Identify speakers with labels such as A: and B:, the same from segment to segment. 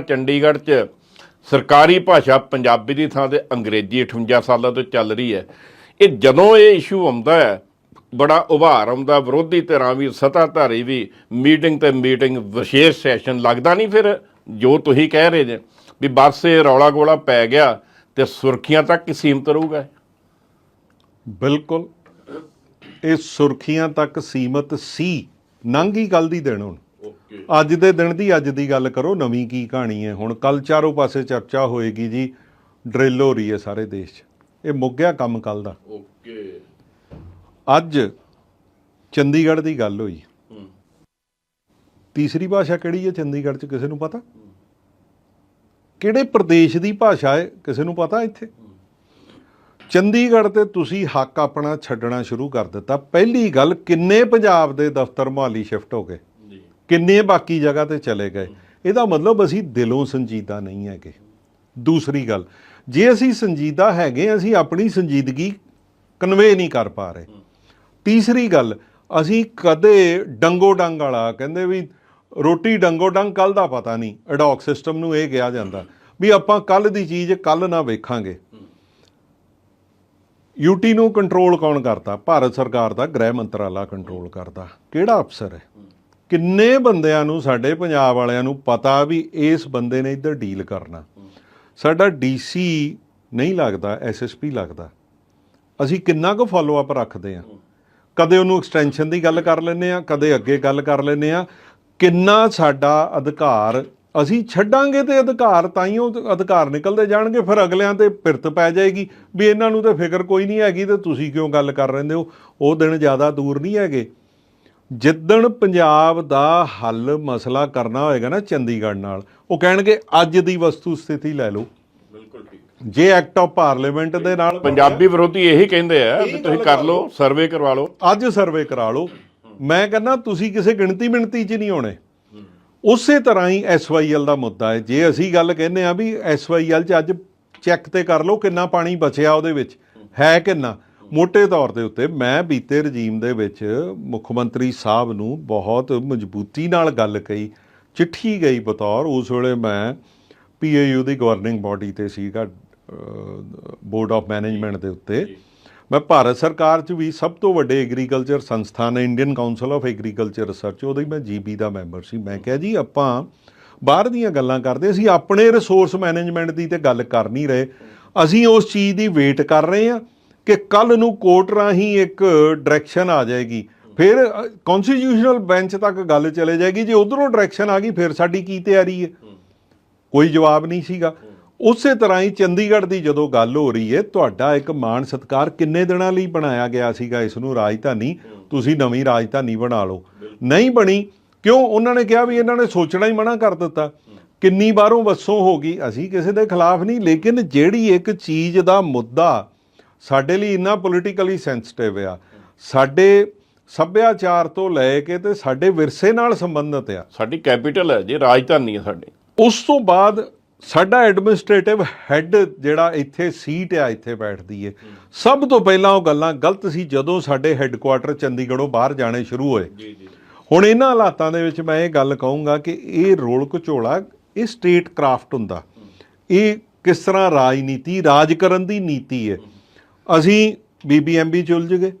A: ਚੰਡੀਗੜ੍ਹ 'ਚ ਸਰਕਾਰੀ ਭਾਸ਼ਾ ਪੰਜਾਬੀ ਦੀ ਥਾਂ ਤੇ ਅੰਗਰੇਜ਼ੀ 58 ਸਾਲਾਂ ਤੋਂ ਚੱਲ ਰਹੀ ਹੈ। ਇਹ ਜਦੋਂ ਇਹ ਇਸ਼ੂ ਆਉਂਦਾ ਹੈ, ਬੜਾ ਉਭਾਰ ਆਉਂਦਾ, ਵਿਰੋਧੀ ਧਿਰਾਂ ਵੀ, ਸੱਤਾਧਾਰੀ ਵੀ ਮੀਟਿੰਗ ਤੇ ਮੀਟਿੰਗ ਵਿਸ਼ੇਸ਼ ਸੈਸ਼ਨ ਲੱਗਦਾ ਨਹੀਂ ਫਿਰ, ਜੋ ਤੁਸੀਂ ਕਹਿ ਰਹੇ ਜੇ, ਵੀ ਬਸ ਇਹ ਰੌਲਾ ਗੋਲਾ ਪੈ ਗਿਆ ਤੇ ਸੁਰਖੀਆਂ ਤੱਕ ਹੀ ਸੀਮਤ ਰਹੂਗਾ।
B: ਬਿਲਕੁਲ। ਇਹ ਸੁਰਖੀਆਂ ਤੱਕ ਸੀਮਤ ਸੀ, ਨੰਗੀ ਗੱਲ ਦੀ ਦੇਣ ਹੁਣ। ਅੱਜ ਦੇ ਦਿਨ ਦੀ ਅੱਜ ਦੀ ਗੱਲ ਕਰੋ ਨਵੀਂ ਕੀ ਕਹਾਣੀ ਹੈ? ਹੁਣ ਕੱਲ ਚਾਰੋਂ ਪਾਸੇ ਚਰਚਾ ਹੋਏਗੀ ਜੀ। ਡਰਿਲ ਹੋ ਰਹੀ ਹੈ ਸਾਰੇ ਦੇਸ਼ 'ਚ। ਇਹ ਮੁੱਕ ਗਿਆ ਕੰਮ ਕੱਲ ਦਾ।
A: ਓਕੇ।
B: ਅੱਜ ਚੰਡੀਗੜ੍ਹ ਦੀ ਗੱਲ ਹੋਈ। ਤੀਸਰੀ ਭਾਸ਼ਾ ਕਿਹੜੀ ਹੈ ਚੰਡੀਗੜ੍ਹ 'ਚ? ਕਿਸੇ ਨੂੰ ਪਤਾ? ਕਿਹੜੇ ਪ੍ਰਦੇਸ਼ ਦੀ ਭਾਸ਼ਾ ਹੈ? ਕਿਸੇ ਨੂੰ ਪਤਾ ਇੱਥੇ? ਚੰਡੀਗੜ੍ਹ ਤੇ ਤੁਸੀਂ ਹੱਕ ਆਪਣਾ ਛੱਡਣਾ ਸ਼ੁਰੂ ਕਰ ਦਿੱਤਾ। ਪਹਿਲੀ ਗੱਲ ਕਿੰਨੇ ਪੰਜਾਬ ਦੇ ਦਫ਼ਤਰ ਮੁਹਾਲੀ ਸ਼ਿਫਟ ਹੋ ਗਏ? ਕਿੰਨੇ ਬਾਕੀ ਜਗ੍ਹਾ ਤੇ ਚਲੇ ਗਏ। ਇਹਦਾ ਮਤਲਬ ਅਸੀਂ ਦਿਲੋਂ ਸੰਜੀਦਾ ਨਹੀਂ ਹੈਗੇ। ਦੂਸਰੀ ਗੱਲ, ਜੇ ਅਸੀਂ ਸੰਜੀਦਾ ਹੈਗੇ, ਅਸੀਂ ਆਪਣੀ ਸੰਜੀਦਗੀ ਕਨਵੇ ਨਹੀਂ ਕਰ ਪਾ ਰਹੇ। ਤੀਸਰੀ ਗੱਲ, ਅਸੀਂ ਕਦੇ ਡੰਗੋ ਡੰਗ ਵਾਲਾ, ਕਹਿੰਦੇ ਵੀ ਰੋਟੀ ਡੰਗੋ ਡੰਗ ਕੱਲ ਦਾ ਪਤਾ ਨਹੀਂ, ਅਡੌਕ ਸਿਸਟਮ ਨੂੰ ਇਹ ਕਿਹਾ ਜਾਂਦਾ ਵੀ ਆਪਾਂ ਕੱਲ ਦੀ ਚੀਜ਼ ਕੱਲ ਨਾ ਵੇਖਾਂਗੇ। ਯੂਟੀ ਨੂੰ ਕੰਟਰੋਲ ਕੌਣ ਕਰਦਾ? ਭਾਰਤ ਸਰਕਾਰ ਦਾ ਗ੍ਰਹਿ ਮੰਤਰਾਲਾ ਕੰਟਰੋਲ ਕਰਦਾ। ਕਿਹੜਾ ਅਫਸਰ ਹੈ? ਕਿੰਨੇ ਬੰਦਿਆਂ ਨੂੰ ਸਾਡੇ ਪੰਜਾਬ ਵਾਲਿਆਂ ਨੂੰ ਪਤਾ ਵੀ ਇਸ ਬੰਦੇ ਨੇ ਇੱਧਰ ਡੀਲ ਕਰਨਾ। ਸਾਡਾ ਡੀਸੀ ਨਹੀਂ ਲੱਗਦਾ ਐਸਐਸਪੀ ਲੱਗਦਾ। ਅਸੀਂ ਕਿੰਨਾ ਕੁ ਫਾਲੋ ਅਪ ਰੱਖਦੇ ਆ ਕਦੇ ਉਹਨੂੰ ਐਕਸਟੈਂਸ਼ਨ ਦੀ ਗੱਲ ਕਰ ਲੈਂਦੇ ਆ ਕਦੇ ਅੱਗੇ ਗੱਲ ਕਰ ਲੈਂਦੇ ਆ ਕਿੰਨਾ ਸਾਡਾ ਅਧਿਕਾਰ, ਅਸੀਂ ਛੱਡਾਂਗੇ ਤੇ ਅਧਿਕਾਰ ਤਾਂ ਹੀ ਉਹ ਅਧਿਕਾਰ ਨਿਕਲਦੇ ਜਾਣਗੇ, ਫਿਰ ਅਗਲਿਆਂ ਤੇ ਪਿਰਤ ਪੈ ਜਾਏਗੀ ਵੀ ਇਹਨਾਂ ਨੂੰ ਤਾਂ ਫਿਕਰ ਕੋਈ ਨਹੀਂ ਹੈਗੀ ਤੇ ਤੁਸੀਂ ਕਿਉਂ ਗੱਲ ਕਰ ਰਹੇ ਹੋ? ਉਹ ਦਿਨ ਜ਼ਿਆਦਾ ਦੂਰ ਨਹੀਂ ਹੈਗੇ। ਜਿੱਦਣ ਪੰਜਾਬ ਦਾ ਹੱਲ ਮਸਲਾ ਕਰਨਾ ਹੋਏਗਾ ਨਾ ਚੰਡੀਗੜ੍ਹ ਨਾਲ ਉਹ ਕਹਿਣਗੇ ਅੱਜ ਦੀ ਵਸਤੂ ਸਥਿਤੀ ਲੈ ਲਓ।
A: ਬਿਲਕੁਲ ਠੀਕ।
B: ਜੇ ਐਕਟ ਆਫ ਪਾਰਲੀਮੈਂਟ ਦੇ ਨਾਲ
A: ਪੰਜਾਬੀ ਵਿਰੋਧੀ ਇਹੀ ਕਹਿੰਦੇ ਆ ਵੀ ਤੁਸੀਂ ਕਰ ਲਓ ਸਰਵੇ ਕਰਵਾ ਲਓ।
B: ਅੱਜ ਸਰਵੇ ਕਰਾ ਲਓ। ਮੈਂ ਕਹਿੰਦਾ ਤੁਸੀਂ ਕਿਸੇ ਗਿਣਤੀ ਮਿਣਤੀ 'ਚ ਨਹੀਂ ਆਉਣੇ। ਉਸੇ ਤਰ੍ਹਾਂ ਹੀ ਐਸਵਾਈਐਲ ਦਾ ਮੁੱਦਾ ਹੈ। ਜੇ ਅਸੀਂ ਗੱਲ ਕਹਿੰਦੇ ਆ ਵੀ ਐਸਵਾਈਐਲ 'ਚ ਅੱਜ ਚੈੱਕ ਤੇ ਕਰ ਲਓ ਕਿੰਨਾ ਪਾਣੀ ਬਚਿਆ ਉਹਦੇ ਵਿੱਚ ਹੈ ਕਿੰਨਾ। ਮੋٹے ਤੌਰ ਦੇ ਉੱਤੇ ਮੈਂ ਬੀਤੇ ਰਜੀਮ ਦੇ ਵਿੱਚ ਮੁੱਖ ਮੰਤਰੀ ਸਾਹਿਬ ਨੂੰ ਬਹੁਤ ਮਜ਼ਬੂਤੀ ਨਾਲ ਗੱਲ ਕਹੀ ਚਿੱਠੀ ਗਈ ਬਤੌਰ। ਉਸ ਵੇਲੇ ਮੈਂ ਪੀਏਯੂ ਦੀ ਗਵਰਨਿੰਗ ਬਾਡੀ ਤੇ ਸੀਗਾ ਬੋਰਡ ਆਫ ਮੈਨੇਜਮੈਂਟ ਦੇ ਉੱਤੇ। ਮੈਂ ਭਾਰਤ ਸਰਕਾਰ 'ਚ ਵੀ ਸਭ ਤੋਂ ਵੱਡੇ ਐਗਰੀਕਲਚਰ ਸੰਸਥਾਨ ਹੈ Indian council of agriculture research ਉਹਦੇ ਮੈਂ ਜੀਬੀ ਦਾ ਮੈਂਬਰ ਸੀ। ਮੈਂ ਕਿਹਾ ਜੀ ਆਪਾਂ ਬਾਹਰ ਦੀਆਂ ਗੱਲਾਂ ਕਰਦੇ ਅਸੀਂ ਆਪਣੇ ਰਿਸੋਰਸ ਮੈਨੇਜਮੈਂਟ ਦੀ ਤੇ ਗੱਲ ਕਰ ਨਹੀਂ ਰਹੇ। ਅਸੀਂ ਉਸ ਚੀਜ਼ ਦੀ ਵੇਟ ਕਰ ਰਹੇ ਹਾਂ। ਕਿ ਕੱਲ ਨੂੰ ਕੋਰਟ ਰਾਹੀਂ ਇੱਕ ਡਾਇਰੈਕਸ਼ਨ ਆ ਜਾਏਗੀ। ਫਿਰ ਕਨਸਟੀਟਿਊਸ਼ਨਲ ਬੈਂਚ ਤੱਕ ਗੱਲ ਚਲੇ ਜਾਏਗੀ। ਜੇ ਉਧਰੋਂ ਡਾਇਰੈਕਸ਼ਨ ਆ ਗਈ ਫਿਰ ਸਾਡੀ ਕੀ ਤਿਆਰੀ ਹੈ? ਕੋਈ ਜਵਾਬ ਨਹੀਂ ਸੀਗਾ। ਉਸੇ ਤਰ੍ਹਾਂ ਹੀ ਚੰਡੀਗੜ੍ਹ ਦੀ ਜਦੋਂ ਗੱਲ ਹੋ ਰਹੀ ਹੈ ਤੁਹਾਡਾ ਇੱਕ ਮਾਣ ਸਤਕਾਰ ਕਿੰਨੇ ਦਿਨਾਂ ਲਈ ਬਣਾਇਆ ਗਿਆ ਸੀਗਾ? ਇਸ ਨੂੰ ਰਾਜਧਾਨੀ ਤੁਸੀਂ ਨਵੀਂ ਰਾਜਧਾਨੀ ਬਣਾ ਲਓ। ਨਹੀਂ ਬਣੀ ਕਿਉਂ? ਉਹਨਾਂ ਨੇ ਕਿਹਾ ਵੀ ਇਹਨਾਂ ਨੇ ਸੋਚਣਾ ਹੀ ਮਨਾ ਕਰ ਦਿੱਤਾ। ਕਿੰਨੀ ਵਾਰੋਂ ਵੱਸੋਂ ਹੋ ਗਈ। ਅਸੀਂ ਕਿਸੇ ਦੇ ਖਿਲਾਫ ਨਹੀਂ ਲੇਕਿਨ ਜਿਹੜੀ ਇੱਕ ਚੀਜ਼ ਦਾ ਮੁੱਦਾ ਸਾਡੇ ਲਈ ਇੰਨਾ ਪੋਲੀਟੀਕਲੀ ਸੈਂਸਿਟਿਵ ਆ। ਸਾਡੇ ਸੱਭਿਆਚਾਰ ਤੋਂ ਲੈ ਕੇ ਤੇ ਸਾਡੇ ਵਿਰਸੇ ਨਾਲ ਸੰਬੰਧਿਤ ਆ।
A: ਸਾਡੀ ਕੈਪੀਟਲ ਹੈ ਜੀ ਰਾਜਧਾਨੀ ਹੈ ਸਾਡੀ।
B: ਉਸ ਤੋਂ ਬਾਅਦ ਸਾਡਾ ਐਡਮਿਨਿਸਟ੍ਰੇਟਿਵ ਹੈੱਡ ਜਿਹੜਾ ਇੱਥੇ ਸੀਟ ਆ ਇੱਥੇ ਬੈਠਦੀ ਏ। ਸਭ ਤੋਂ ਪਹਿਲਾਂ ਉਹ ਗੱਲਾਂ ਗਲਤ ਸੀ ਜਦੋਂ ਸਾਡੇ ਹੈੱਡਕੁਆਟਰ ਚੰਡੀਗੜ੍ਹੋਂ ਬਾਹਰ ਜਾਣੇ ਸ਼ੁਰੂ ਹੋਏ।
A: ਜੀ ਜੀ
B: ਹੁਣ ਇਹਨਾਂ ਹਾਲਾਤਾਂ ਦੇ ਵਿੱਚ ਮੈਂ ਇਹ ਗੱਲ ਕਹੂੰਗਾ ਕਿ ਇਹ ਰੋਲ ਘਚੋਲਾ ਇਹ ਸਟੇਟ ਕਰਾਫਟ ਹੁੰਦਾ। ਇਹ ਕਿਸ ਤਰ੍ਹਾਂ ਰਾਜਨੀਤੀ ਰਾਜ ਕਰਨ ਦੀ ਨੀਤੀ ਹੈ ਅਸੀਂ ਬੀਬੀਐਮਬੀ ਚ ਉਲਝ ਗਏ।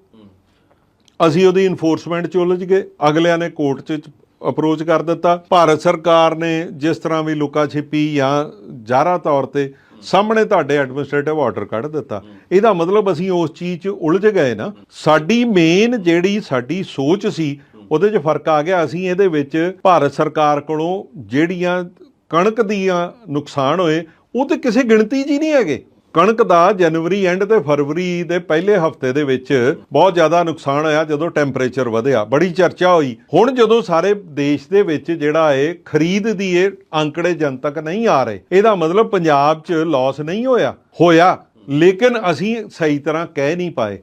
B: ਅਸੀਂ ਉਹਦੀ ਇਨਫੋਰਸਮੈਂਟ ਚ ਉਲਝ ਗਏ। ਅਗਲਿਆਂ ਨੇ ਕੋਰਟ ਚ ਅਪਰੋਚ ਕਰ ਦਿੱਤਾ। ਭਾਰਤ ਸਰਕਾਰ ਨੇ ਜਿਸ ਤਰ੍ਹਾਂ ਵੀ ਲੁਕਾ ਛਿਪੀ ਜਾਂ ਜ਼ਾਹਰਾ ਤੌਰ ਤੇ ਸਾਹਮਣੇ ਤੁਹਾਡੇ ਐਡਮਿਨਿਸਟ੍ਰੇਟਿਵ ਆਰਡਰ ਕੱਢ ਦਿੱਤਾ। ਇਹਦਾ ਮਤਲਬ ਅਸੀਂ ਉਸ ਚੀਜ਼ 'ਚ ਉਲਝ ਗਏ ਨਾ। ਸਾਡੀ ਮੇਨ ਜਿਹੜੀ ਸਾਡੀ ਸੋਚ ਸੀ, ਉਹਦੇ 'ਚ ਫ਼ਰਕ ਆ ਗਿਆ। ਅਸੀਂ ਇਹਦੇ ਵਿੱਚ ਭਾਰਤ ਸਰਕਾਰ ਕੋਲੋਂ ਜਿਹੜੀਆਂ ਕਣਕ ਦੀਆਂ ਨੁਕਸਾਨ ਹੋਏ, ਉਹ ਤੇ ਕਿਸੇ ਗਿਣਤੀ 'ਚ ਹੀ ਨਹੀਂ ਹੈਗੇ। ਕਣਕ ਦਾ ਜਨਵਰੀ ਐਂਡ ਤੇ ਫਰਵਰੀ ਦੇ ਪਹਿਲੇ ਹਫ਼ਤੇ ਦੇ ਵਿੱਚ ਬਹੁਤ ਜ਼ਿਆਦਾ ਨੁਕਸਾਨ ਹੋਇਆ ਜਦੋਂ ਟੈਂਪਰੇਚਰ ਵਧਿਆ, ਬੜੀ ਚਰਚਾ ਹੋਈ। ਹੁਣ ਜਦੋਂ ਸਾਰੇ ਦੇਸ਼ ਦੇ ਵਿੱਚ ਜਿਹੜਾ ਇਹ ਖਰੀਦ ਦੀ ਇਹ ਅੰਕੜੇ ਜਨਤਕ ਨਹੀਂ ਆ ਰਹੇ, ਇਹਦਾ ਮਤਲਬ ਪੰਜਾਬ 'ਚ ਲਾਸ ਨਹੀਂ ਹੋਇਆ। ਹੋਇਆ, ਲੇਕਿਨ ਅਸੀਂ ਸਹੀ ਤਰ੍ਹਾਂ ਕਹਿ ਨਹੀਂ ਪਾਏ।